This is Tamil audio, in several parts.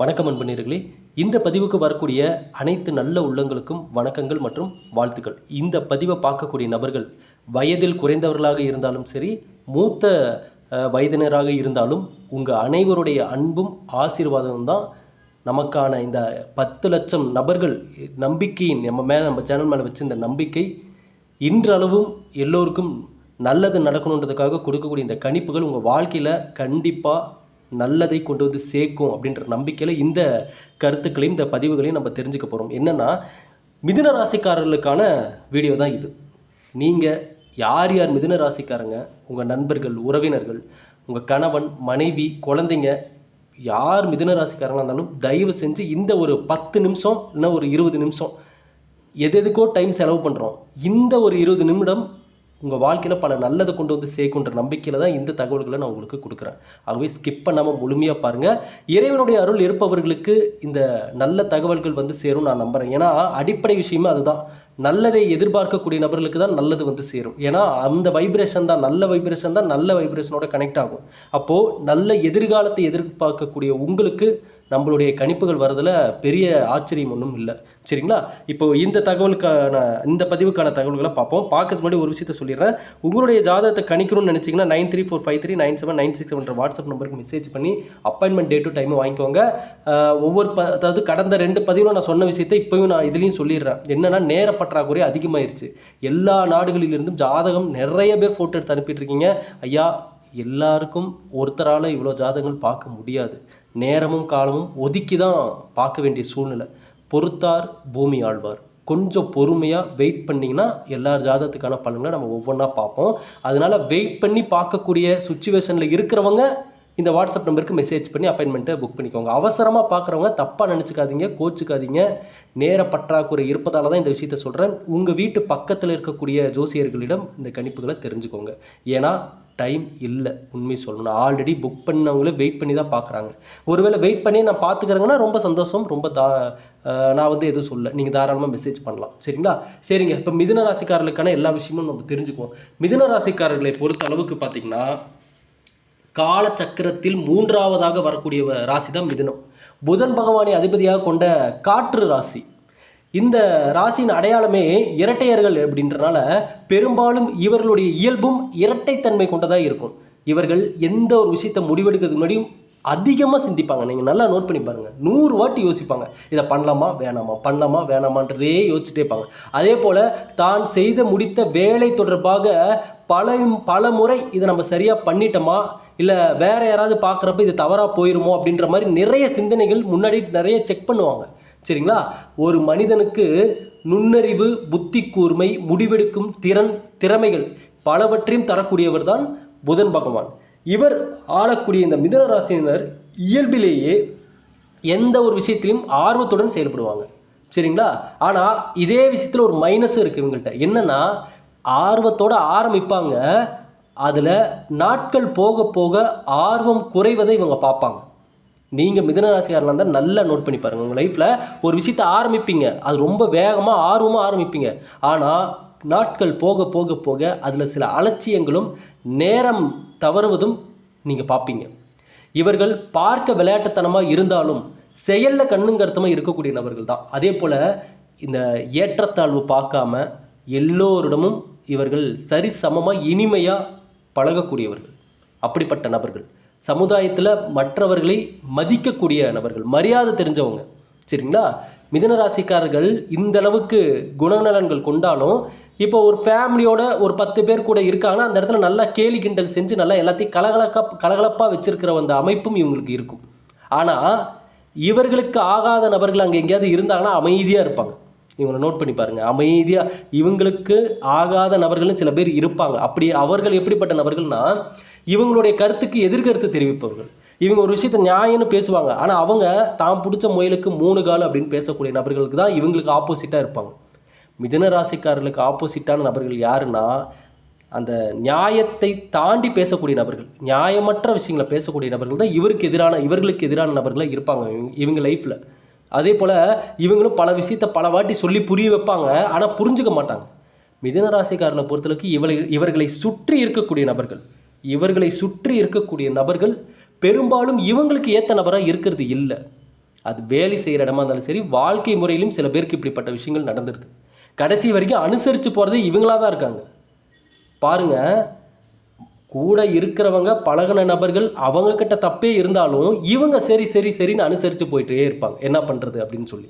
வணக்கம் அன்பனீர்களே இந்த பதிவுக்கு வரக்கூடிய அனைத்து நல்ல உள்ளங்களுக்கும் வணக்கங்கள் மற்றும் வாழ்த்துக்கள். இந்த பதிவை பார்க்கக்கூடிய நபர்கள் வயதில் குறைந்தவர்களாக இருந்தாலும் சரி மூத்த வயதினராக இருந்தாலும் உங்கள் அனைவருடைய அன்பும் ஆசீர்வாதமும் தான் நமக்கான இந்த பத்து லட்சம் நபர்கள் நம்பிக்கையின் நம்ம மேலே நம்ம சேனல் மேலே வச்சு இந்த நம்பிக்கை இன்றளவும் எல்லோருக்கும் நல்லது நடக்கணுன்றதுக்காக கொடுக்கக்கூடிய இந்த கணிப்புகள் உங்கள் வாழ்க்கையில் கண்டிப்பாக நல்லதை கொண்டு வந்து சேர்க்கும் அப்படின்ற நம்பிக்கையில் இந்த கருத்துக்களையும் இந்த பதிவுகளையும் நம்ம தெரிஞ்சுக்க போகிறோம் என்னென்னா மிதுன ராசிக்காரர்களுக்கான வீடியோ தான் இது. நீங்கள் யார் யார் மிதுன ராசிக்காரங்க? உங்கள் நண்பர்கள் உறவினர்கள் உங்கள் கணவன் மனைவி குழந்தைங்க யார் மிதுன ராசிக்காரங்களாக இருந்தாலும் தயவு செஞ்சு இந்த ஒரு பத்து நிமிஷம் இல்லைன்னா ஒரு இருபது நிமிஷம் எது எதுக்கோ டைம் செலவு பண்ணுறோம் இந்த ஒரு இருபது நிமிடம் உங்கள் வாழ்க்கையில் பல நல்லதை கொண்டு வந்து சேர்க்குன்ற நம்பிக்கையில் தான் இந்த தகவல்களை நான் உங்களுக்கு கொடுக்குறேன். ஆகவே ஸ்கிப் பண்ணாமல் முழுமையாக பாருங்கள் இறைவனுடைய அருள் இருப்பவர்களுக்கு இந்த நல்ல தகவல்கள் வந்து சேரும் நான் நம்புகிறேன் ஏன்னா அடிப்படை விஷயமே அதுதான். நல்லதை எதிர்பார்க்கக்கூடிய நபர்களுக்கு தான் நல்லது வந்து சேரும். ஏன்னா அந்த வைப்ரேஷன் தான் நல்ல வைப்ரேஷன் தான் நல்ல வைப்ரேஷனோட கனெக்ட் ஆகும். அப்போது நல்ல எதிர்காலத்தை எதிர்பார்க்கக்கூடிய உங்களுக்கு நம்மளுடைய கணிப்புகள் வரதில் பெரிய ஆச்சரியம் ஒன்றும் இல்லை. சரிங்களா? இப்போ இந்த தகவலுக்கான இந்த பதிவுக்கான தகவல்களை பார்ப்போம். பார்க்கறதுக்கு முன்னாடி ஒரு விஷயத்த சொல்லிடுறேன். உங்களுடைய ஜாதகத்தை கணிக்கணும்னு நினச்சிங்கன்னா nine three four five three nine seven nine six seven WhatsApp நம்பருக்கு மெசேஜ் பண்ணி அப்பாயின்மெண்ட் டே டு டைமும் வாங்கிக்கோங்க. ஒவ்வொரு ப அதாவது கடந்த ரெண்டு பதிவில் நான் சொன்ன விஷயத்தை இப்போயும் நான் இதுலேயும் சொல்லிடுறேன். என்னன்னா நேர பற்றாக்குறை அதிகமாயிருச்சு. எல்லா நாடுகளிலிருந்தும் ஜாதகம் நிறைய பேர் ஃபோட்டோ எடுத்து அனுப்பிட்டு இருக்கீங்க. ஐயா எல்லாருக்கும் ஒருத்தரால் இவ்வளோ ஜாதகங்கள் பார்க்க முடியாது. நேரமும் காலமும் ஒதுக்கி தான் பார்க்க வேண்டிய சூழ்நிலை. பொறுத்தார் பூமி ஆழ்வார். கொஞ்சம் பொறுமையாக வெயிட் பண்ணிங்கன்னா எல்லார் ஜாதகத்துக்கான பலன்களை நம்ம ஒவ்வொன்றா பார்ப்போம். அதனால் வெயிட் பண்ணி பார்க்கக்கூடிய சுச்சுவேஷனில் இருக்கிறவங்க இந்த வாட்ஸ்அப் நம்பருக்கு மெசேஜ் பண்ணி அப்பாயின்மெண்ட்டை புக் பண்ணிக்கோங்க. அவசரமாக பார்க்குறவங்க தப்பாக நினச்சிக்காதீங்க கோச்சுக்காதீங்க. நேர பற்றாக்குறை இருப்பதால் தான் இந்த விஷயத்த சொல்கிறேன் உங்கள் வீட்டு பக்கத்தில் இருக்கக்கூடிய ஜோசியர்களிடம் இந்த கணிப்புகளை தெரிஞ்சுக்கோங்க. ஏன்னா டைம் இல்லை உண்மை சொல்லணும் ஆல்ரெடி புக் பண்ணவங்களே வெயிட் பண்ணி தான் பார்க்குறாங்க. ஒருவேளை வெயிட் பண்ணி நான் பார்த்துக்கிறேங்கன்னா ரொம்ப சந்தோஷம் ரொம்ப தா நான் வந்து எதுவும் சொல்ல நீங்கள் தாராளமாக மெசேஜ் பண்ணலாம். சரிங்களா? சரிங்க. இப்போ மிதுன ராசிக்காரர்களுக்கான எல்லா விஷயமும் நம்ம தெரிஞ்சுக்குவோம். மிதுன ராசிக்காரர்களை பொறுத்த அளவுக்கு பார்த்திங்கன்னா காலச்சக்கரத்தில் மூன்றாவதாக வரக்கூடிய ராசி தான் மிதுனம். புதன் பகவானை அதிபதியாக கொண்ட காற்று ராசி. இந்த ராசியின் அடையாளமே இரட்டையர்கள் அப்படின்றனால பெரும்பாலும் இவர்களுடைய இயல்பும் இரட்டைத்தன்மை கொண்டதாக இருக்கும். இவர்கள் எந்த ஒரு விஷயத்தை முடிவெடுக்கிறதுக்கு முன்னாடியும் அதிகமாக சிந்திப்பாங்க. நீங்கள் நல்லா நோட் பண்ணி பாருங்கள் நூறு வாட்டி யோசிப்பாங்க. இதை பண்ணலாமா? வேணாமா? பண்ணலாமா? வேணாமான்றதே யோசிச்சுட்டே இருப்பாங்க. அதே போல் தான் செய்து முடித்த வேலை தொடர்பாக பல பல முறை இதை நம்ம சரியாக பண்ணிட்டோமா? இல்லை வேற யாராவது பார்க்குறப்ப இது தவறாக போயிருமோ? அப்படின்ற மாதிரி நிறைய சிந்தனைகள் முன்னாடி நிறைய செக் பண்ணுவாங்க. சரிங்களா? ஒரு மனிதனுக்கு நுண்ணறிவு புத்தி கூர்மை முடிவெடுக்கும் திறன் திறமைகள் பலவற்றையும் தரக்கூடியவர் தான் புதன் பகவான். இவர் ஆளக்கூடிய இந்த மிதன ராசியினர் இயல்பிலேயே எந்த ஒரு விஷயத்திலையும் ஆர்வத்துடன் செயல்படுவாங்க. சரிங்களா? ஆனால் இதே விஷயத்தில் ஒரு மைனஸும் இருக்குது இவங்கள்ட்ட. என்னென்னா ஆர்வத்தோட ஆரம்பிப்பாங்க. அதில் நாட்கள் போக போக ஆர்வம் குறைவதை இவங்க பார்ப்பாங்க. நீங்கள் மிதனராசிக்காரனாக இருந்தால் நல்லா நோட் பண்ணி பாருங்கள் உங்கள் லைஃப்பில் ஒரு விஷயத்தை ஆரம்பிப்பீங்க. அது ரொம்ப வேகமாக ஆர்வமாக ஆரம்பிப்பீங்க. ஆனால் நாட்கள் போக போக போக அதில் சில அலட்சியங்களும் நேரம் தவறுவதும் நீங்கள் பார்ப்பீங்க. இவர்கள் பார்க்க விளையாட்டுத்தனமாக இருந்தாலும் செயலில் கண்ணுங்கருத்தமாக இருக்கக்கூடிய நபர்கள் தான். அதே போல் இந்த ஏற்றத்தாழ்வு பார்க்காம எல்லோரிடமும் இவர்கள் சரி சமமாக இனிமையாக பழகக்கூடியவர்கள். அப்படிப்பட்ட நபர்கள். சமுதாயத்தில் மற்றவர்களை மதிக்கக்கூடிய நபர்கள் மரியாதை தெரிஞ்சவங்க. சரிங்களா? மிதனராசிக்காரர்கள் இந்தளவுக்கு இந்த அளவுக்கு குணநலன்கள் கொண்டாலும் இப்போ ஒரு ஃபேமிலியோட ஒரு பத்து பேர் கூட இருக்காங்கன்னா அந்த இடத்துல நல்லா கேலி கிண்டல் செஞ்சு நல்லா எல்லாத்தையும் கலகலக்கா கலகலப்பாக வச்சுருக்கிற அந்த அமைப்பும் இவங்களுக்கு இருக்கும். ஆனால் இவர்களுக்கு ஆகாத நபர்கள் அங்கே எங்கேயாவது இருந்தாங்கன்னா அமைதியாக இருப்பாங்க. இவங்களை நோட் பண்ணி பாருங்கள் அமைதியாக இவங்களுக்கு ஆகாத நபர்களும் சில பேர் இருப்பாங்க. அப்படி அவர்கள் எப்படிப்பட்ட நபர்கள்னா இவங்களுடைய கருத்துக்கு எதிர்கருத்து தெரிவிப்பவர்கள். இவங்க ஒரு விஷயத்த நியாயம்னு பேசுவாங்க. ஆனால் அவங்க தான் பிடிச்ச முயலுக்கு மூணு கால் அப்படின்னு பேசக்கூடிய நபர்களுக்கு தான் இவங்களுக்கு ஆப்போசிட்டாக இருப்பாங்க. மிதன ராசிக்காரர்களுக்கு ஆப்போசிட்டான நபர்கள் யாருன்னா அந்த நியாயத்தை தாண்டி பேசக்கூடிய நபர்கள் நியாயமற்ற விஷயங்களை பேசக்கூடிய நபர்கள் தான் இவருக்கு எதிரான இவர்களுக்கு எதிரான நபர்களாக இருப்பாங்க இவங்க- இவங்க லைஃப்பில் அதே போல் இவங்களும் பல விஷயத்த பல வாட்டி சொல்லி புரிய வைப்பாங்க. ஆனால் புரிஞ்சுக்க மாட்டாங்க. மிதன ராசிக்காரர்களை பொறுத்தளவுக்கு இவளை இவர்களை சுற்றி இருக்கக்கூடிய நபர்கள். இவர்களை சுற்றி இருக்கக்கூடிய நபர்கள் பெரும்பாலும் இவங்களுக்கு ஏற்ற நபராக இருக்கிறது இல்லை. அது வேலை செய்கிற இடமா இருந்தாலும் சரி வாழ்க்கை முறையிலும் சில பேருக்கு இப்படிப்பட்ட விஷயங்கள் நடந்துருது. கடைசி வரைக்கும் அனுசரித்து போகிறது இவங்களா தான் இருக்காங்க. பாருங்க கூட இருக்கிறவங்க பழகுன நபர்கள் அவங்கக்கிட்ட தப்பே இருந்தாலும் இவங்க சரி சரி சரின்னு அனுசரித்து போயிட்டே இருப்பாங்க. என்ன பண்ணுறது அப்படின்னு சொல்லி.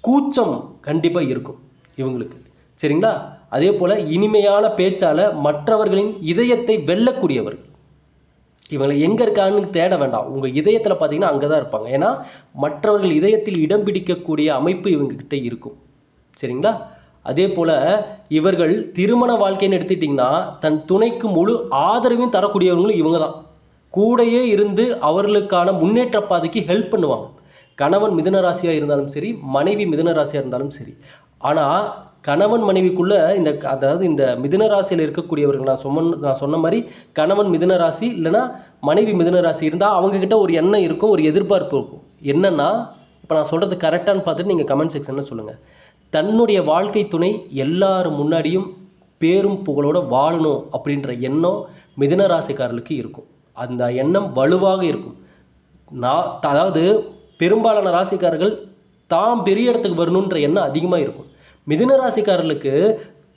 கூச்சம் கண்டிப்பாக இருக்கும் இவங்களுக்கு. சரிங்களா? அதே போல் இனிமையான பேச்சால் மற்றவர்களின் இதயத்தை வெல்லக்கூடியவர்கள் இவங்களை எங்கே இருக்கான்னு தேட வேண்டாம். உங்கள் இதயத்தில் பார்த்தீங்கன்னா அங்கே தான் இருப்பாங்க. ஏன்னா மற்றவர்கள் இதயத்தில் இடம் பிடிக்கக்கூடிய அமைப்பு இவங்ககிட்ட இருக்கும். சரிங்களா? அதே போல் இவர்கள் திருமண வாழ்க்கைன்னு எடுத்துட்டிங்கன்னா தன் துணைக்கு முழு ஆதரவையும் தரக்கூடியவங்களும் இவங்க தான் கூடையே இருந்து அவர்களுக்கான முன்னேற்ற பாதைக்கு ஹெல்ப் பண்ணுவாங்க. கணவன் மிதன ராசியாக இருந்தாலும் சரி மனைவி மிதன ராசியாக இருந்தாலும் சரி. ஆனால் கணவன் மனைவிக்குள்ள இந்த அதாவது இந்த மிதுன ராசியில் இருக்கக்கூடியவர்கள் நான் சொன்ன நான் சொன்ன மாதிரி கணவன் மிதுன ராசி இல்லைன்னா மனைவி மிதுன ராசி இருந்தால் அவங்கக்கிட்ட ஒரு எண்ணம் இருக்கும் ஒரு எதிர்பார்ப்பு இருக்கும். என்னென்னா இப்போ நான் சொல்கிறது கரெக்டானு பார்த்துட்டு நீங்கள் கமெண்ட் செக்ஷனில் சொல்லுங்கள் தன்னுடைய வாழ்க்கை துணை எல்லார் முன்னாடியும் பேரும் புகழோட வாழணும் அப்படின்ற எண்ணம் மிதுன ராசிக்காரர்களுக்கு இருக்கும். அந்த எண்ணம் வலுவாக இருக்கும். நான் அதாவது பெரும்பாலான ராசிக்காரர்கள் தாம் பெரிய இடத்துக்கு வரணுன்ற எண்ணம் அதிகமாக இருக்கும். மிதுன ராசிக்காரர்களுக்கு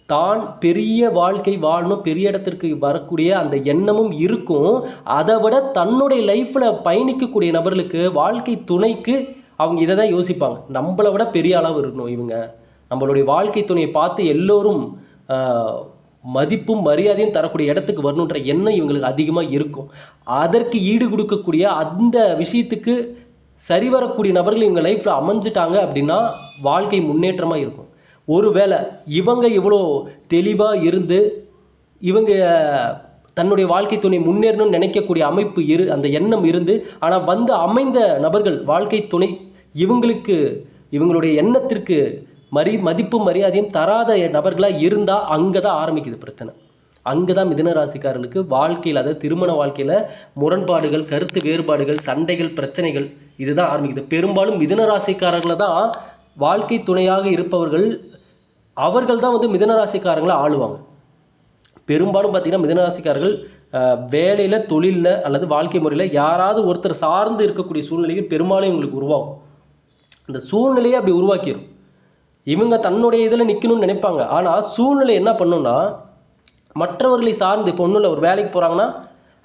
தான் பெரிய வாழ்க்கை வாழணும் பெரிய இடத்திற்கு வரக்கூடிய அந்த எண்ணமும் இருக்கும். அதை விட தன்னுடைய லைஃப்பில் பயணிக்கக்கூடிய நபர்களுக்கு வாழ்க்கை துணைக்கு அவங்க இதை தான் யோசிப்பாங்க. நம்மளை விட பெரிய அளவு இருக்கணும் இவங்க. நம்மளுடைய வாழ்க்கை துணையை பார்த்து எல்லோரும் மதிப்பும் மரியாதையும் தரக்கூடிய இடத்துக்கு வரணுன்ற எண்ணம் இவங்களுக்கு அதிகமாக இருக்கும். அதற்கு ஈடு கொடுக்கக்கூடிய அந்த விஷயத்துக்கு சரி வரக்கூடிய நபர்கள் இவங்க லைஃப்பில் அமைஞ்சிட்டாங்க அப்படின்னா வாழ்க்கை முன்னேற்றமாக இருக்கும். ஒருவேளை இவங்க இவ்வளோ தெளிவாக இருந்து இவங்க தன்னுடைய வாழ்க்கை துணை முன்னேறணும்னு நினைக்கக்கூடிய அமைப்பு இரு அந்த எண்ணம் இருந்து ஆனால் வந்து அமைந்த நபர்கள் வாழ்க்கை துணை இவங்களுக்கு இவங்களுடைய எண்ணத்திற்கு மரி மதிப்பும் மரியாதையும் தராத நபர்களாக இருந்தால் அங்கே தான் ஆரம்பிக்குது பிரச்சனை. அங்கே தான் மிதனராசிக்காரர்களுக்கு வாழ்க்கையில் அதாவது திருமண வாழ்க்கையில் முரண்பாடுகள் கருத்து வேறுபாடுகள் சண்டைகள் பிரச்சனைகள் இதுதான் ஆரம்பிக்குது. பெரும்பாலும் மிதனராசிக்காரர்களை தான் வாழ்க்கை துணையாக இருப்பவர்கள் அவர்கள் தான் வந்து மிதனராசிக்காரங்களை ஆளுவாங்க. பெரும்பாலும் பார்த்தீங்கன்னா மிதனராசிக்காரர்கள் வேலையில் தொழிலில் அல்லது வாழ்க்கை முறையில் யாராவது ஒருத்தர் சார்ந்து இருக்கக்கூடிய சூழ்நிலையில் பெரும்பாலும் இவங்களுக்கு உருவாகும். அந்த சூழ்நிலையை அப்படி உருவாக்கிடும் இவங்க தன்னுடைய இதில் நிற்கணும்னு நினைப்பாங்க. ஆனால் சூழ்நிலை என்ன பண்ணுன்னா மற்றவர்களை சார்ந்து இப்போ ஒன்றும் இல்லை ஒரு வேலைக்கு போகிறாங்கன்னா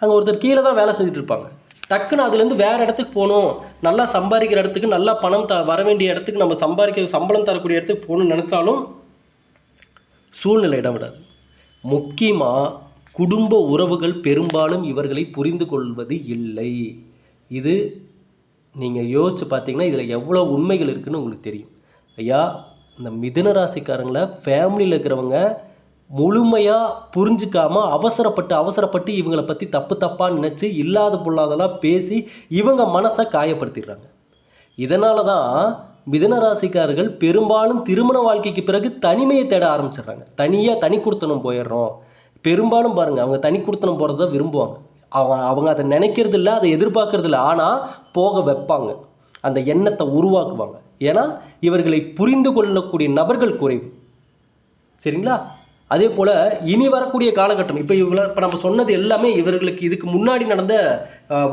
அங்கே ஒருத்தர் கீழே தான் வேலை செஞ்சுட்டு இருப்பாங்க. டக்குன்னு அதுலேருந்து வேறு இடத்துக்கு போகணும். நல்லா சம்பாதிக்கிற இடத்துக்கு நல்லா பணம் த வர வேண்டிய இடத்துக்கு நம்ம சம்பாதிக்க சம்பளம் தரக்கூடிய இடத்துக்கு போகணும்னு நினச்சாலும் சூழ்நிலை இடமிடாது முக்கியமாக குடும்ப உறவுகள் பெரும்பாலும் இவர்களை புரிந்து கொள்வது இல்லை. இது நீங்கள் யோசித்து பார்த்தீங்கன்னா இதில் எவ்வளோ உண்மைகள் இருக்குதுன்னு உங்களுக்கு தெரியும். ஐயா இந்த மிதுன ராசிக்காரங்களை ஃபேமிலியில் இருக்கிறவங்க முழுமையாக புரிஞ்சிக்காமல் அவசரப்பட்டு அவசரப்பட்டு இவங்களை பற்றி தப்பு தப்பாக நினச்சி இல்லாத பொல்லாதெல்லாம் பேசி இவங்க மனசை காயப்படுத்திடுறாங்க. இதனால தான் மிதனராசிக்காரர்கள் பெரும்பாலும் திருமண வாழ்க்கைக்கு பிறகு தனிமையை தேட ஆரம்பிச்சிடுறாங்க. தனியாக தனி கொடுத்தனம் போயிடுறோம். பெரும்பாலும் பாருங்கள் அவங்க தனி கொடுத்தனம் போகிறத விரும்புவாங்க. அவங்க அவங்க அதை நினைக்கிறது இல்லை அதை எதிர்பார்க்கறது இல்லை. ஆனால் போக வைப்பாங்க. அந்த எண்ணத்தை உருவாக்குவாங்க. ஏன்னா இவர்களை புரிந்து கொள்ளக்கூடிய நபர்கள் குறைவு. சரிங்களா? அதே போல் இனி வரக்கூடிய காலகட்டம் இப்போ இவங்கள இப்போ நம்ம சொன்னது எல்லாமே இவர்களுக்கு இதுக்கு முன்னாடி நடந்த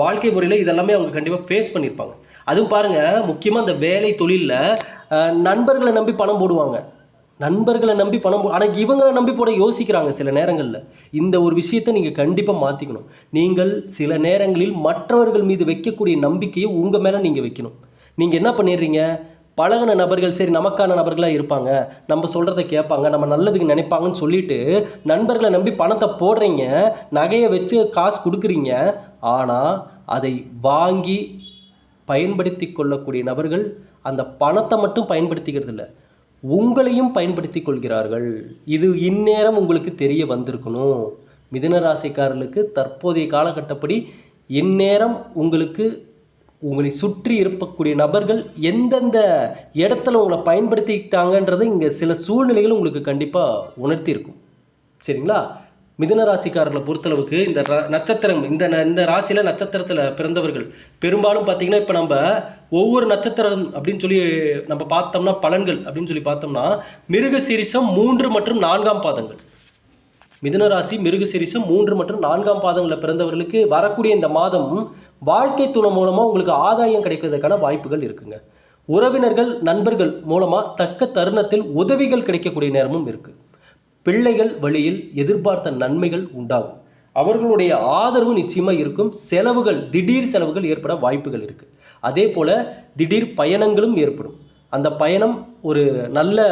வாழ்க்கை முறையில் இதெல்லாமே அவங்க கண்டிப்பாக ஃபேஸ் பண்ணியிருப்பாங்க. அதுவும் பாருங்கள் முக்கியமாக அந்த வேலை தொழிலில் நண்பர்களை நம்பி பணம் போடுவாங்க. நண்பர்களை நம்பி பணம் போ ஆனால் இவங்களை நம்பி போட யோசிக்கிறாங்க சில நேரங்களில். இந்த ஒரு விஷயத்தை நீங்கள் கண்டிப்பாக மாற்றிக்கணும் நீங்கள் சில நேரங்களில் மற்றவர்கள் மீது வைக்கக்கூடிய நம்பிக்கையை உங்கள் மேலே நீங்கள் வைக்கணும். நீங்கள் என்ன பண்ணிடுறீங்க? பழகின நபர்கள் சரி நமக்கான நபர்களாக இருப்பாங்க. நம்ம சொல்கிறத கேட்பாங்க நம்ம நல்லதுக்கு நினைப்பாங்கன்னு சொல்லிட்டு நண்பர்களை நம்பி பணத்தை போடுறீங்க நகையை வச்சு காசு கொடுக்குறீங்க. ஆனால் அதை வாங்கி பயன்படுத்தி கொள்ளக்கூடிய நபர்கள் அந்த பணத்தை மட்டும் பயன்படுத்திக்கிறது இல்லை. உங்களையும் பயன்படுத்தி கொள்கிறார்கள். இது இந்நேரம் உங்களுக்கு தெரிய வந்திருக்கணும். மிதுன ராசிக்காரர்களுக்கு தற்போதைய காலகட்டப்படி இந்நேரம் உங்களுக்கு உங்களை சுற்றி இருக்கக்கூடிய நபர்கள் எந்தெந்த இடத்துல உங்களை பயன்படுத்திக்கிட்டாங்கன்றதை இங்கே சில சூழ்நிலைகள் உங்களுக்கு கண்டிப்பாக உணர்த்தியிருக்கும். சரிங்களா? மிதுன ராசிக்காரர்களை பொறுத்தளவுக்கு இந்த ர- நட்சத்திரம் இந்த இந்த ராசியில் நட்சத்திரத்தில் பிறந்தவர்கள். பெரும்பாலும் பார்த்தீங்கன்னா இப்போ நம்ம ஒவ்வொரு நட்சத்திரம் அப்படின்னு சொல்லி நம்ம பார்த்தோம்னா பலன்கள் அப்படின்னு சொல்லி பார்த்தோம்னா மிருக சீரிசம் மூன்று மற்றும் நான்காம் பாதங்கள். மிதுன ராசி மிருக சீரிசம் மூன்று மற்றும் நான்காம் பாதங்களில் பிறந்தவர்களுக்கு வரக்கூடிய இந்த மாதம் வாழ்க்கை துணை மூலமாக உங்களுக்கு ஆதாயம் கிடைக்கிறதுக்கான வாய்ப்புகள் இருக்குங்க. உறவினர்கள் நண்பர்கள் மூலமாக தக்க தருணத்தில் உதவிகள் கிடைக்கக்கூடிய நேரமும் இருக்குது பிள்ளைகள் வழியில் எதிர்பார்த்த நன்மைகள் உண்டாகும். அவர்களுடைய ஆதரவு நிச்சயமாக இருக்கும். செலவுகள் திடீர் செலவுகள் ஏற்பட வாய்ப்புகள் இருக்குது அதே போல் திடீர் பயணங்களும் ஏற்படும். அந்த பயணம் ஒரு நல்ல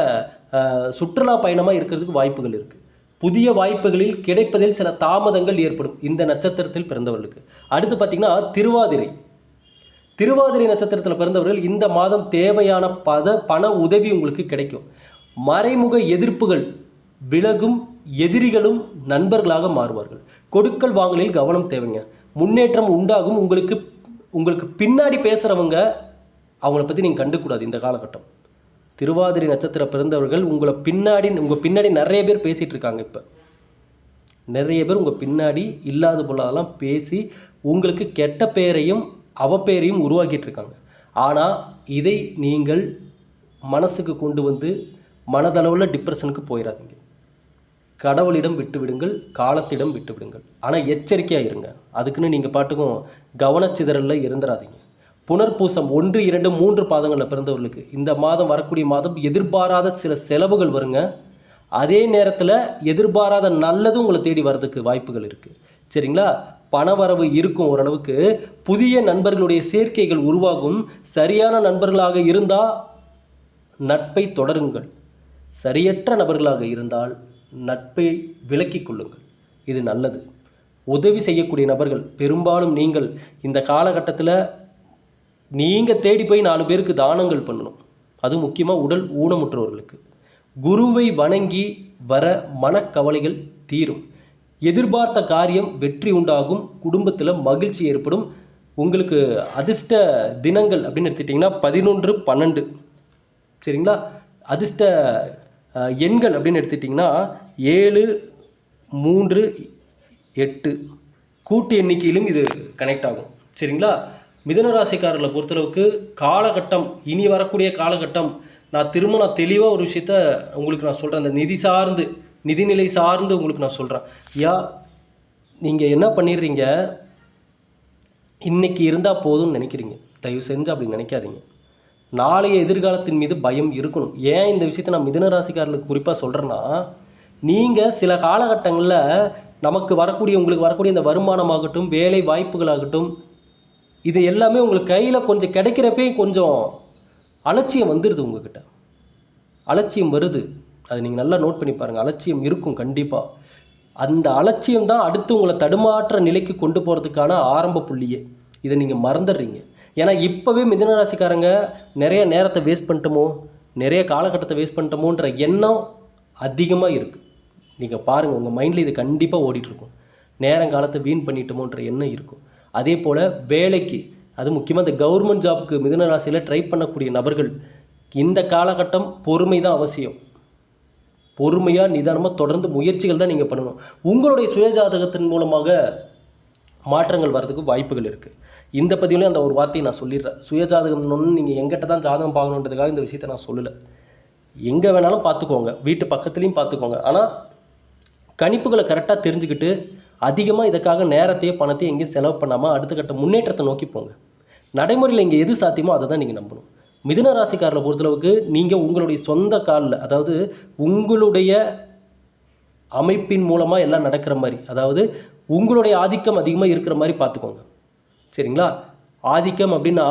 சுற்றுலா பயணமாக இருக்கிறதுக்கு வாய்ப்புகள் இருக்குது புதிய வாய்ப்புகளில் கிடைப்பதில் சில தாமதங்கள் ஏற்படும் இந்த நட்சத்திரத்தில் பிறந்தவர்களுக்கு. அடுத்து பார்த்திங்கன்னா திருவாதிரை. திருவாதிரை நட்சத்திரத்தில் பிறந்தவர்கள் இந்த மாதம் தேவையான பத பண உதவி உங்களுக்கு கிடைக்கும். மறைமுக எதிர்ப்புகள் விலகும் எதிரிகளும் நண்பர்களாக மாறுவார்கள். கொடுக்கல் வாங்கலில் கவனம் தேவைங்க. முன்னேற்றம் உண்டாகும். உங்களுக்கு உங்களுக்கு பின்னாடி பேசுகிறவங்க அவங்கள பற்றி நீங்கள் கண்டுக்கூடாது இந்த காலகட்டம். திருவாதிரை நட்சத்திரம் பிறந்தவர்கள் உங்களை பின்னாடி உங்கள் பின்னாடி நிறைய பேர் பேசிகிட்டு இருக்காங்க இப்போ. நிறைய பேர் உங்கள் பின்னாடி இல்லாத பொல்லாதெல்லாம் பேசி உங்களுக்கு கெட்ட பேரையும் அவப்பேரையும் உருவாக்கிட்டு இருக்காங்க ஆனால் இதை நீங்கள் மனசுக்கு கொண்டு வந்து மனதளவில் டிப்ரெஷனுக்கு போயிடாதீங்க கடவுளிடம் விட்டுவிடுங்கள் காலத்திடம் விட்டுவிடுங்கள். ஆனால் எச்சரிக்கையாக இருங்க. அதுக்குன்னு நீங்கள் பாட்டுக்கும் கவனச்சிதறலில் இருந்துடாதீங்க புனர்பூசம் ஒன்று இரண்டு மூன்று பாதங்களில் பிறந்தவர்களுக்கு இந்த மாதம் வரக்கூடிய மாதம் எதிர்பாராத சில செலவுகள் வருங்க. அதே நேரத்தில் எதிர்பாராத நல்லதும் உங்களை தேடி வர்றதுக்கு வாய்ப்புகள் இருக்குது சரிங்களா? பணவரவு இருக்கும் ஓரளவுக்கு புதிய நண்பர்களுடைய சேர்க்கைகள் உருவாகும். சரியான நண்பர்களாக இருந்தால் நட்பை தொடருங்கள். சரியற்ற நபர்களாக இருந்தால் நட்பை விலக்கிக் கொள்ளுங்கள். இது நல்லது. உதவி செய்யக்கூடிய நபர்கள் பெரும்பாலும் நீங்கள் இந்த காலகட்டத்தில் நீங்கள் தேடி போய் நாலு பேருக்கு தானங்கள் பண்ணணும். அது முக்கியமாக உடல் ஊனமுற்றவர்களுக்கு குருவை வணங்கி வர மனக்கவலைகள் தீரும். எதிர்பார்த்த காரியம் வெற்றி உண்டாகும். குடும்பத்தில் மகிழ்ச்சி ஏற்படும். உங்களுக்கு அதிர்ஷ்ட தினங்கள் அப்படின்னு எடுத்துட்டிங்கன்னா பதினொன்று பன்னெண்டு. சரிங்களா? அதிர்ஷ்ட எண்கள் அப்படின்னு எடுத்துட்டிங்கன்னா ஏழு மூன்று எட்டு. கூட்டு எண்ணிக்கையிலும் இது கனெக்ட் ஆகும். சரிங்களா? மிதனராசிக்காரர்களை பொறுத்தளவுக்கு காலகட்டம் இனி வரக்கூடிய காலகட்டம் நான் திரும்ப நான் தெளிவாக ஒரு விஷயத்த உங்களுக்கு நான் சொல்கிறேன் அந்த நிதி சார்ந்து நிதிநிலை சார்ந்து உங்களுக்கு நான் சொல்கிறேன் யா நீங்கள் என்ன பண்ணிடுறீங்க? இன்றைக்கி இருந்தால் போதும்னு நினைக்கிறீங்க. தயவு செஞ்சு அப்படி நினைக்காதீங்க. நாளைய எதிர்காலத்தின் மீது பயம் இருக்கணும். ஏன் இந்த விஷயத்தை நான் மிதன ராசிக்காரர்களுக்கு குறிப்பாக சொல்கிறேன்னா நீங்கள் சில காலகட்டங்களில் நமக்கு வரக்கூடிய உங்களுக்கு வரக்கூடிய இந்த வருமானமாகட்டும் வேலை வாய்ப்புகளாகட்டும் இது எல்லாமே உங்களுக்கு கையில் கொஞ்சம் கிடைக்கிறப்பே கொஞ்சம் அலட்சியம் வந்துடுது உங்ககிட்ட. அலட்சியம் வருது. அது நீங்கள் நல்லா நோட் பண்ணி பாருங்கள் அலட்சியம் இருக்கும் கண்டிப்பாக அந்த அலட்சியம் தான் அடுத்து உங்களை தடுமாற்ற நிலைக்கு கொண்டு போகிறதுக்கான ஆரம்ப புள்ளியே. இதை நீங்கள் மறந்துடுறீங்க. ஏன்னா இப்போவே மிதனராசிக்காரங்க நிறைய நேரத்தை வேஸ்ட் பண்ணிட்டோமோ நிறைய காலகட்டத்தை வேஸ்ட் பண்ணிட்டோமோன்ற எண்ணம் அதிகமாக இருக்குது நீங்கள் பாருங்கள் உங்கள் மைண்டில் இது கண்டிப்பாக ஓடிட்டுருக்கும். நேரங்காலத்தை வீண் பண்ணிட்டோமோன்ற எண்ணம் இருக்கும். அதே போல் வேலைக்கு அது முக்கியமாக இந்த கவர்மெண்ட் ஜாப்புக்கு மிதுன ராசியில் ட்ரை பண்ணக்கூடிய நபர்கள் இந்த காலகட்டம் பொறுமை தான் அவசியம். பொறுமையாக நிதானமாக தொடர்ந்து முயற்சிகள் தான் நீங்கள் பண்ணணும். உங்களுடைய சுயஜாதகத்தின் மூலமாக மாற்றங்கள் வர்றதுக்கு வாய்ப்புகள் இருக்குது இந்த பதிவுலேயும் அந்த ஒரு வார்த்தையை நான் சொல்லிடுறேன். சுயஜாதகம்னு நீங்கள் எங்கிட்ட தான் ஜாதகம் பார்க்கணுன்றதுக்காக இந்த விஷயத்தை நான் சொல்லலை. எங்கே வேணாலும் பார்த்துக்கோங்க. வீட்டு பக்கத்துலேயும் பார்த்துக்கோங்க. ஆனால் கணிப்புகளை கரெக்டாக தெரிஞ்சுக்கிட்டு அதிகமாக இதுக்காக நேரத்தையோ பணத்தையும் எங்கேயும் செலவு பண்ணாமல் அடுத்த கட்ட முன்னேற்றத்தை நோக்கி போங்க. நடைமுறையில் இங்கே எது சாத்தியமோ அதை தான் நீங்கள் நம்பணும். மிதுன ராசிக்காரரை பொறுத்தளவுக்கு நீங்கள் உங்களுடைய சொந்த காலில் அதாவது உங்களுடைய அமைப்பின் மூலமாக எல்லாம் நடக்கிற மாதிரி அதாவது உங்களுடைய ஆதிக்கம் அதிகமாக இருக்கிற மாதிரி பார்த்துக்கோங்க. சரிங்களா? ஆதிக்கம் அப்படின்னா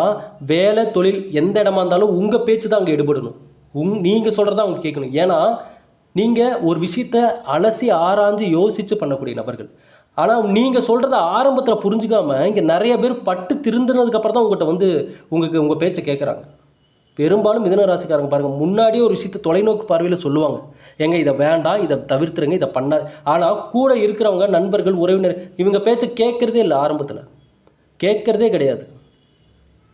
வேலை தொழில் எந்த இடமா இருந்தாலும் உங்கள் பேச்சு தான் அங்கே எடுபடணும் உங் நீங்கள் சொல்கிறத அவங்க கேட்கணும். ஏன்னா நீங்கள் ஒரு விஷயத்த அலசி ஆராய்ஞ்சு யோசித்து பண்ணக்கூடிய நபர்கள். ஆனால் நீங்கள் சொல்கிறத ஆரம்பத்தில் புரிஞ்சுக்காம இங்கே நிறைய பேர் பட்டு திருந்தினதுக்கப்புறம் தான் உங்கள்கிட்ட வந்து உங்களுக்கு உங்கள் பேச்சை கேட்குறாங்க பெரும்பாலும் மிதன ராசிக்காரங்க பாருங்கள் முன்னாடியே ஒரு விஷயத்தை தொலைநோக்கு பார்வையில் சொல்லுவாங்க. ஏங்க இதை வேண்டாம் இதை தவிர்த்துருங்க இதை பண்ண ஆனால் கூட இருக்கிறவங்க நண்பர்கள் உறவினர் இவங்க பேச்சை கேட்குறதே இல்லை ஆரம்பத்தில். கேட்குறதே கிடையாது.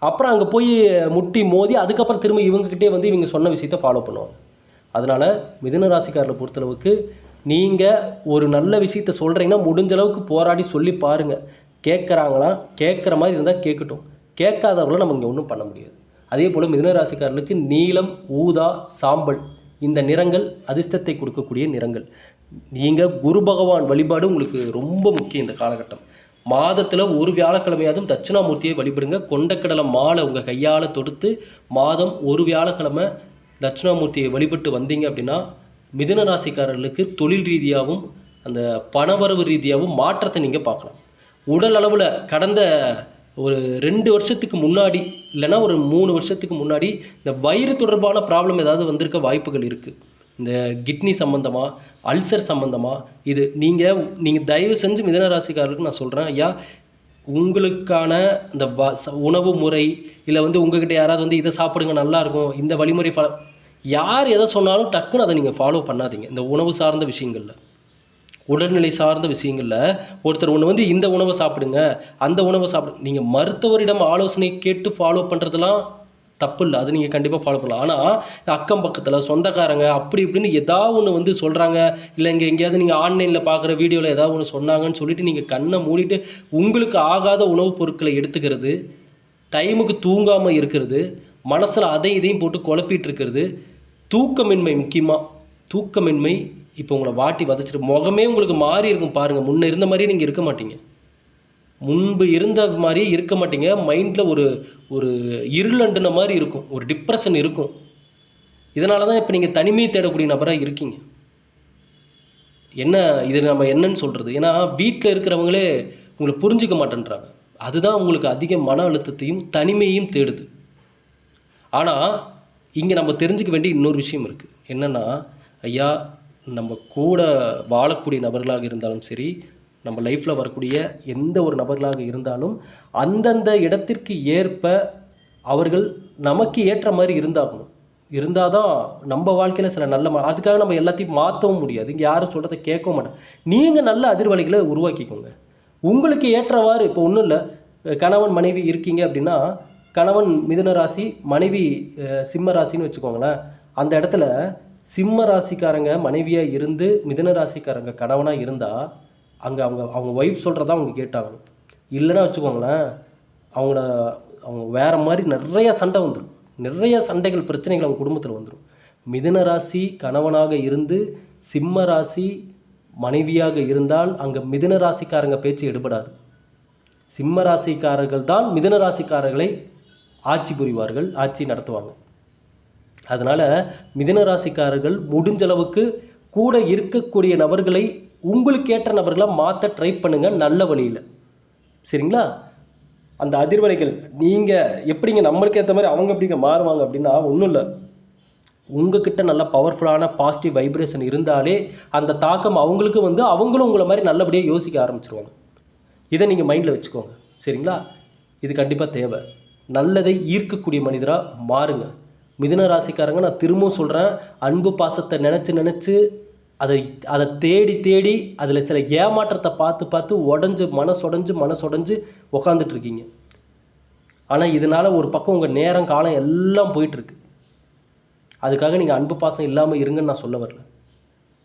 அப்புறம் அங்கே போய் முட்டி மோதி அதுக்கப்புறம் திரும்ப இவங்ககிட்டே வந்து இவங்க சொன்ன விஷயத்தை ஃபாலோ பண்ணுவாங்க. அதனால் மிதுன ராசிக்காரரை பொறுத்தளவுக்கு நீங்கள் ஒரு நல்ல விஷயத்த சொல்கிறீங்கன்னா முடிஞ்ச அளவுக்கு போராடி சொல்லி பாருங்கள் கேட்குறாங்களா? கேட்குற மாதிரி இருந்தால் கேட்கட்டும். கேட்காதவங்கள நம்ம இங்கே ஒன்றும் பண்ண முடியாது. அதே போல் மிதுன ராசிக்காரர்களுக்கு நீலம் ஊதா சாம்பல் இந்த நிறங்கள் அதிர்ஷ்டத்தை கொடுக்கக்கூடிய நிறங்கள். நீங்கள் குரு பகவான் வழிபாடு உங்களுக்கு ரொம்ப முக்கியம் இந்த காலகட்டம். மாதத்தில் ஒரு வியாழக்கிழமையாவது தட்சிணாமூர்த்தியை வழிபடுங்க. கொண்டக்கடலை மாலை உங்கள் கையால் தொடுத்து மாதம் ஒரு வியாழக்கிழமை தட்சிணாமூர்த்தியை வழிபட்டு வந்தீங்க அப்படின்னா மிதுன ராசிக்காரர்களுக்கு தொழில் ரீதியாகவும் அந்த பணவரவு ரீதியாகவும் மாற்றத்தை நீங்கள் பார்க்கலாம். உடல் அளவில் கடந்த ஒரு ரெண்டு வருஷத்துக்கு முன்னாடி இல்லைன்னா ஒரு மூணு வருஷத்துக்கு முன்னாடி இந்த வயிறு தொடர்பான ப்ராப்ளம் ஏதாவது வந்திருக்க வாய்ப்புகள் இருக்குது இந்த கிட்னி சம்மந்தமாக அல்சர் சம்மந்தமாக இது நீங்கள் நீங்கள் தயவு செஞ்சு மிதன ராசிக்காரர்களுக்கு நான் சொல்கிறேன் ஐயா உங்களுக்கான இந்த வ உணவு முறை இல்லை வந்து உங்ககிட்ட யாராவது வந்து இதை சாப்பிடுங்க நல்லாயிருக்கும் இந்த வழிமுறை ஃபாலோ யார் எதை சொன்னாலும் டக்குன்னு அதை நீங்கள் ஃபாலோ பண்ணாதீங்க. இந்த உணவு சார்ந்த விஷயங்களில். உடல்நிலை சார்ந்த விஷயங்களில் ஒருத்தர் ஒன்று வந்து இந்த உணவை சாப்பிடுங்க அந்த உணவை சாப்பிடுங்க நீங்கள் மருத்துவரிடம் ஆலோசனை கேட்டு ஃபாலோ பண்ணுறதுலாம் தப்பு இல்லை அது நீங்கள் கண்டிப்பாக ஃபாலோ பண்ணலாம். ஆனால் அக்கம் பக்கத்தில் சொந்தக்காரங்க அப்படி இப்படின்னு ஏதாவது ஒன்று வந்து சொல்கிறாங்க இல்லை இங்கே எங்கேயாவது நீங்கள் ஆன்லைனில் பார்க்குற வீடியோவில் ஏதாவது ஒன்று சொன்னாங்கன்னு சொல்லிட்டு நீங்கள் கண்ணை மூடிட்டு உங்களுக்கு ஆகாத உணவுப் பொருட்களை எடுத்துக்கிறது டைமுக்கு தூங்காமல் இருக்கிறது மனசில் அதை இதையும் போட்டு குழப்பிட்டு இருக்கிறது தூக்கமின்மை முக்கியமாக தூக்கமின்மை இப்போ உங்களை வாட்டி வதச்சிட்டு முகமே உங்களுக்கு மாறி இருக்கும் பாருங்கள் முன்னே இருந்த மாதிரியே நீங்கள் இருக்க மாட்டீங்க. முன்பு இருந்த மாதிரியே இருக்க மாட்டீங்க. மைண்டில் ஒரு ஒரு இருளண்டுன மாதிரி இருக்கும். ஒரு டிப்ரெஷன் இருக்கும். இதனால தான் இப்போ நீங்கள் தனிமையை தேடக்கூடிய நபராக இருக்கீங்க. என்ன இது நம்ம என்னன்னு சொல்கிறது ஏன்னா வீட்டில் இருக்கிறவங்களே உங்களை புரிஞ்சுக்க மாட்டேன்றாங்க. அதுதான் உங்களுக்கு அதிக மன அழுத்தத்தையும் தனிமையையும் தேடுது. ஆனால் இங்கே நம்ம தெரிஞ்சுக்க வேண்டிய இன்னொரு விஷயம் இருக்குது என்னென்னா ஐயா நம்ம கூட வாழக்கூடிய நபர்களாக இருந்தாலும் சரி நம்ம லைஃப்பில் வரக்கூடிய எந்த ஒரு நபர்களாக இருந்தாலும் அந்தந்த இடத்திற்கு ஏற்ப அவர்கள் நமக்கு ஏற்ற மாதிரி இருந்தாகணும். இருந்தால் தான் நம்ம வாழ்க்கையில் சில நல்ல அதுக்காக நம்ம எல்லாத்தையும் மாற்றவும் முடியாது. இங்கே யாரும் சொல்கிறத கேட்கவும் மாட்டோம் நீங்கள் நல்ல அதிர்வலைகளை உருவாக்கிக்கோங்க. உங்களுக்கு ஏற்றவாறு இப்போ ஒன்றும் இல்லை கணவன் மனைவி இருக்கீங்க அப்படின்னா கணவன் மிதுன ராசி மனைவி சிம்ம ராசின்னு வச்சுக்கோங்களேன். அந்த இடத்துல சிம்ம ராசிக்காரங்க மனைவியாக இருந்து மிதுன ராசிக்காரங்க கணவனாக இருந்தால் அங்கே அவங்க அவங்க ஒய்ஃப் சொல்கிறதா அவங்க கேட்டாங்க இல்லைன்னா வச்சுக்கோங்களேன் அவங்கள அவங்க வேறு மாதிரி நிறைய சண்டை வந்துடும் நிறைய சண்டைகள் பிரச்சனைகள் அவங்க குடும்பத்தில் வந்துடும் மிதுன ராசி கணவனாக இருந்து சிம்ம ராசி மனைவியாக இருந்தால் அங்கே மிதுன ராசிக்காரங்க பேச்சு எடுபடாது. சிம்ம ராசிக்காரர்கள் தான் மிதுன ராசிக்காரர்களை ஆட்சி புரிவார்கள் ஆட்சி நடத்துவாங்க. அதனால் மிதுன ராசிக்காரர்கள் முடிஞ்சளவுக்கு கூட இருக்கக்கூடிய நபர்களை உங்களுக்கு ஏற்ற நபர்களாக மாற்ற ட்ரை பண்ணுங்கள் நல்ல வழியில். சரிங்களா? அந்த அதிர்வலைகள் நீங்கள் எப்படிங்க நம்மளுக்கு ஏற்ற மாதிரி அவங்க எப்படிங்க மாறுவாங்க அப்படின்னா ஒன்றும் இல்லை. உங்ககிட்ட நல்ல பவர்ஃபுல்லான பாசிட்டிவ் வைப்ரேஷன் இருந்தாலே அந்த தாக்கம் அவங்களுக்கு வந்து அவங்களும் உங்களை மாதிரி நல்லபடியாக யோசிக்க ஆரம்பிச்சிருவாங்க. இதை நீங்கள் மைண்டில் வச்சுக்கோங்க. சரிங்களா? இது கண்டிப்பாக தேவை. நல்லதை ஈர்க்கக்கூடிய மனிதராக மாறுங்க. மிதுன ராசிக்காரங்க நான் திரும்பவும் சொல்கிறேன் அன்பு பாசத்தை நினச்சி நினச்சி அதை அதை தேடி தேடி அதில் சில ஏமாற்றத்தை பார்த்து பார்த்து உடஞ்சு மனசுடஞ்சு மனசொடைஞ்சு உக்காந்துட்ருக்கீங்க. ஆனால் இதனால் ஒரு பக்கம் உங்கள் நேரம் காலம் எல்லாம் போயிட்டுருக்கு அதுக்காக நீங்கள் அன்பு பாசம் இல்லாமல் இருங்கன்னு நான் சொல்ல வரல.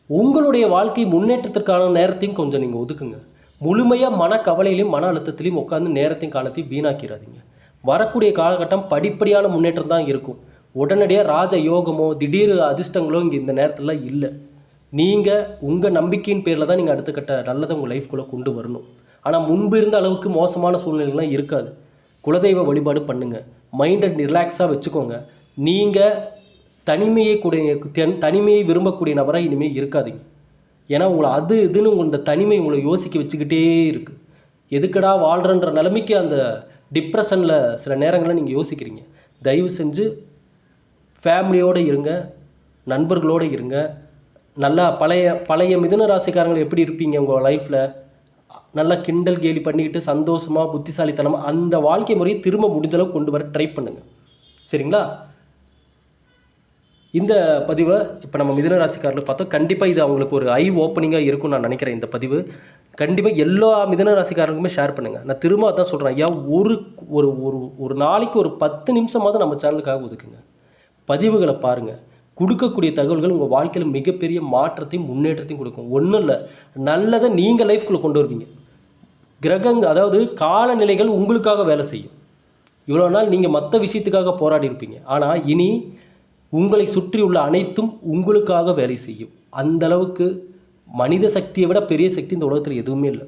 உங்களுடைய வாழ்க்கை முன்னேற்றத்திற்கான நேரத்தையும் கொஞ்சம் நீங்கள் ஒதுக்குங்க. முழுமையாக மனக்கவலையிலையும் மன அழுத்தத்திலையும் உட்காந்து நேரத்தையும் காலத்தையும் வீணாக்கிறாதீங்க வரக்கூடிய காலகட்டம் படிப்படியான முன்னேற்றம் தான் இருக்கும். உடனடியாக ராஜ யோகமோ திடீர் அதிர்ஷ்டங்களோ இங்கே இந்த நேரத்தில் இல்லை. நீங்கள் உங்கள் நம்பிக்கையின் பேரில் தான் நீங்கள் அடுத்த கட்ட நல்லதை உங்கள் லைஃப்குள்ளே கொண்டு வரணும். ஆனால் முன்பு இருந்த அளவுக்கு மோசமான சூழ்நிலைலாம் இருக்காது. குலதெய்வ வழிபாடு பண்ணுங்கள் மைண்டை ரிலாக்ஸாக வச்சுக்கோங்க. நீங்கள் தனிமையை கூடிய தனிமையை விரும்பக்கூடிய நபராக இனிமேல் இருக்காதீங்க. ஏன்னா உங்களை அது இதுன்னு உங்கள் இந்த தனிமை உங்களை யோசிக்க வச்சுக்கிட்டே இருக்குது எதுக்கடா வாழ்கிறன்ற நிலைமைக்கு அந்த டிப்ரெஷனில் சில நேரங்களில் நீங்கள் யோசிக்கிறீங்க. தயவு செஞ்சு ஃபேமிலியோடு இருங்க. நண்பர்களோடு இருங்க. நல்லா பழைய பழைய மிதுன ராசிக்காரங்கள் எப்படி இருப்பீங்க உங்கள் லைஃப்பில் நல்லா கிண்டல் கேலி பண்ணிக்கிட்டு சந்தோஷமாக புத்திசாலித்தனமாக அந்த வாழ்க்கை முறையை திரும்ப முடிஞ்ச அளவுக்கு கொண்டு வர ட்ரை பண்ணுங்கள் சரிங்களா? இந்த பதிவை இப்போ நம்ம மிதுன ராசிக்காரர்கள் பார்த்தோம் கண்டிப்பாக இது அவங்களுக்கு ஒரு ஐ ஓப்பனிங்காக இருக்கும்னு நான் நினைக்கிறேன் இந்த பதிவு. கண்டிப்பாக எல்லா மிதுன ராசிக்காரங்களுக்குமே ஷேர் பண்ணுங்கள் நான் திரும்ப அதான் சொல்கிறேன் ஐயா ஒரு ஒரு ஒரு ஒரு நாளைக்கு ஒரு பத்து நிமிஷமாவது நம்ம சேனலுக்காக ஒதுக்குங்க. பதிவுகளை பாருங்கள் கொடுக்கக்கூடிய தகவல்கள் உங்கள் வாழ்க்கையில் மிகப்பெரிய மாற்றத்தையும் முன்னேற்றத்தையும் கொடுக்கும். ஒன்றும் இல்லை. நல்லதை நீங்கள் லைஃப்குள்ளே கொண்டு வருவீங்க. கிரகங்க அதாவது காலநிலைகள் உங்களுக்காக வேலை செய்யும். இவ்வளோ நாள் நீங்கள் மற்ற விஷயத்துக்காக போராடி இருப்பீங்க. ஆனால் இனி உங்களை சுற்றி உள்ள அனைத்தும் உங்களுக்காக வேலை செய்யும். அந்த அளவுக்கு மனித சக்தியை விட பெரிய சக்தி இந்த உலகத்தில் எதுவுமே இல்லை.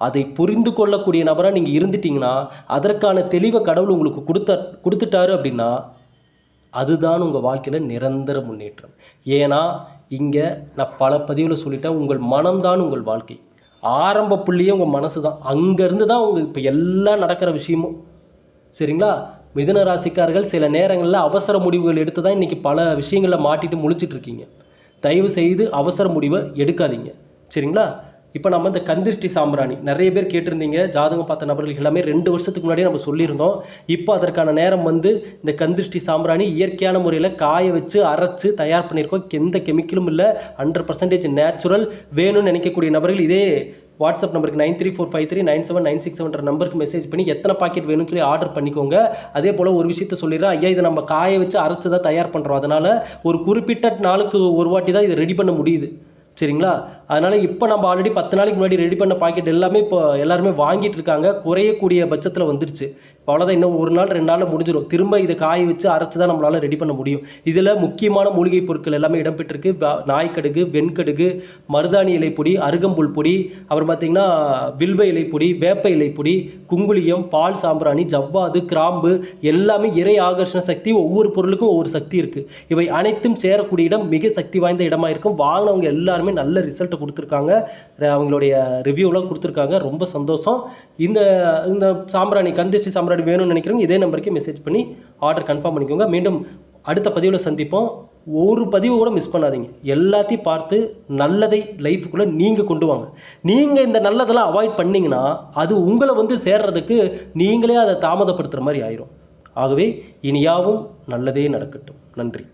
அதை புரிந்து கொள்ளக்கூடிய நபராக நீங்கள் இருந்துட்டீங்கன்னா அதற்கான தெளிவை கடவுள் உங்களுக்கு கொடுத்த கொடுத்துட்டாரு அப்படின்னா அதுதான் உங்கள் வாழ்க்கையில் நிரந்தர முன்னேற்றம். ஏன்னா இங்கே நான் பல பதிவில் சொல்லிட்டேன் உங்கள் மனம்தான் உங்கள் வாழ்க்கை. ஆரம்ப புள்ளியே உங்கள் மனசு தான் அங்கேருந்து தான் உங்கள் இப்போ எல்லாம் நடக்கிற விஷயமும். சரிங்களா? மிதுன ராசிக்காரர்கள் சில நேரங்களில் அவசர முடிவுகள் எடுத்து தான் இன்றைக்கி பல விஷயங்களில் மாட்டிட்டு முழிச்சிட்ருக்கீங்க தயவு செய்து அவசர முடிவை எடுக்காதீங்க. சரிங்களா? இப்போ நம்ம இந்த கந்திருஷ்டி சாம்பிராணி. நிறைய பேர் கேட்டிருந்தீங்க ஜாதகம் பார்த்த நபர்கள் எல்லாமே ரெண்டு வருஷத்துக்கு முன்னாடியே நம்ம சொல்லியிருந்தோம். இப்போ அதற்கான நேரம் வந்து இந்த கந்திருஷ்டி சாம்பிராணி இயற்கையான முறையில் காய வச்சு அரைச்சு தயார் பண்ணியிருக்கோம். எந்த கெமிக்கலும் இல்லை. ஹண்ட்ரட் பர்சன்டேஜ் நேச்சுரல் வேணும்னு நினைக்கக்கூடிய நபர்கள் இதே வாட்ஸ்அப் நம்பருக்கு nine three four five three nine seven nine six செவன்ற நம்பருக்கு மெசேஜ் பண்ணி எத்தனை பாக்கெட் வேணும்னு சொல்லி ஆர்டர் பண்ணிக்கோங்க. அதே போல் ஒரு விஷயத்த சொல்லிடுறேன். ஐயா இதை நம்ம காய வச்சு அரைச்சு தான் தயார் பண்ணுறோம் அதனால் ஒரு குறிப்பிட்ட நாளுக்கு ஒரு வாட்டி தான் இதை ரெடி பண்ண முடியுது. சரிங்களா? அதனால் இப்போ நம்ம ஆல்ரெடி பத்து நாளைக்கு முன்னாடி ரெடி பண்ண பாக்கெட் எல்லாமே இப்போ எல்லாருமே வாங்கிட்டு இருக்காங்க. குறையக்கூடிய பட்சத்தில் வந்துருச்சு. அவ்வளோதான் இன்னும் ஒரு நாள் ரெண்டு நாளில் முடிஞ்சிடும் திரும்ப இதை காய வச்சு அரைச்சி தான் நம்மளால் ரெடி பண்ண முடியும். இதில் முக்கியமான மூலிகை பொருட்கள் எல்லாமே இடம்பெற்றிருக்கு. நாய்க்கடுகு வெண்கடுகு மருதாணி இலைப்பொடி அருகம்புல் பொடி அப்புறம் பார்த்தீங்கன்னா வில்வ இலை பொடி வேப்ப இலை பொடி குங்குளியம் பால் சாம்பிராணி ஜவ்வாது கிராம்பு எல்லாமே இறை ஆகர்ஷண சக்தி ஒவ்வொரு பொருளுக்கும் ஒவ்வொரு சக்தி இருக்குது இவை அனைத்தும் சேரக்கூடிய இடம் மிக சக்தி வாய்ந்த இடமா இருக்கும். வாங்கினவங்க எல்லாருமே நல்ல ரிசல்ட்டை கொடுத்துருக்காங்க. அவங்களுடைய ரிவ்யூலாம் கொடுத்துருக்காங்க. ரொம்ப சந்தோஷம். இந்த இந்த சாம்பிராணி கந்திச்சி சாம்பிராணி வேணும்னு நினைக்கிறவங்க இதே நம்பருக்கு மெசேஜ் பண்ணி ஆர்டர் கன்ஃபார்ம் பண்ணிக்கோங்க. மீண்டும் அடுத்த பதிவில் சந்திப்போம். ஒரு பதிவு கூட மிஸ் பண்ணாதீங்க. எல்லாத்தையும் பார்த்து நல்லதை லைஃபுக்குள்ளே நீங்கள் கொண்டு வாங்க. நீங்கள் இந்த நல்லதெல்லாம் அவாய்ட் பண்ணிங்கன்னா அது உங்களை வந்து சேர்றதுக்கு நீங்களே அதை தாமதப்படுத்துகிற மாதிரி ஆயிரும். ஆகவே இனியாவும் நல்லதே நடக்கட்டும். நன்றி.